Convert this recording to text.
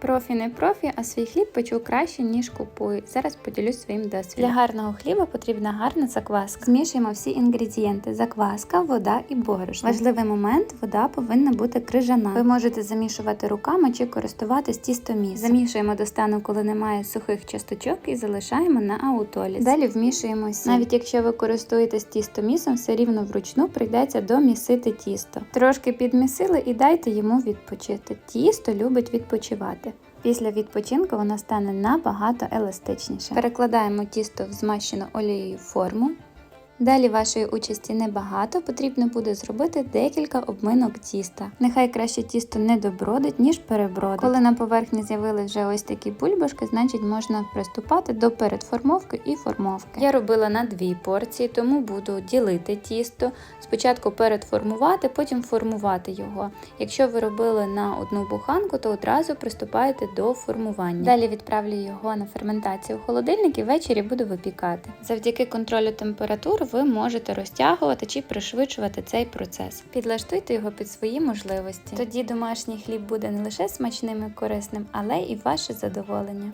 Профі не профі, а свій хліб печу краще, ніж купую. Зараз поділюсь своїм досвідом. Для гарного хліба потрібна гарна закваска. Змішуємо всі інгредієнти: закваска, вода і борошно. Важливий момент вода повинна бути крижана. Ви можете замішувати руками чи користуватись тістомісом. Замішуємо до стану, коли немає сухих часточок, і залишаємо на аутолі. Далі вмішуємо сіль. Навіть якщо ви користуєтесь тістомісом, все рівно вручну прийдеться домісити тісто. Трошки підмісили і дайте йому відпочити. Тісто любить відпочивати. Після відпочинку воно стане набагато еластичніше. Перекладаємо тісто в змащену олією форму. Далі вашої участі небагато, потрібно буде зробити декілька обминок тіста. Нехай краще тісто не добродить, ніж перебродить. Коли на поверхні з'явились вже ось такі бульбашки, значить можна приступати до передформовки і формовки. Я робила на дві порції, тому буду ділити тісто. Спочатку передформувати, потім формувати його. Якщо ви робили на одну буханку, то одразу приступаєте до формування. Далі відправлю його на ферментацію у холодильник і ввечері буду випікати. Завдяки контролю температур ви можете розтягувати чи пришвидшувати цей процес. Підлаштуйте його під свої можливості. Тоді домашній хліб буде не лише смачним і корисним, але і ваше задоволення.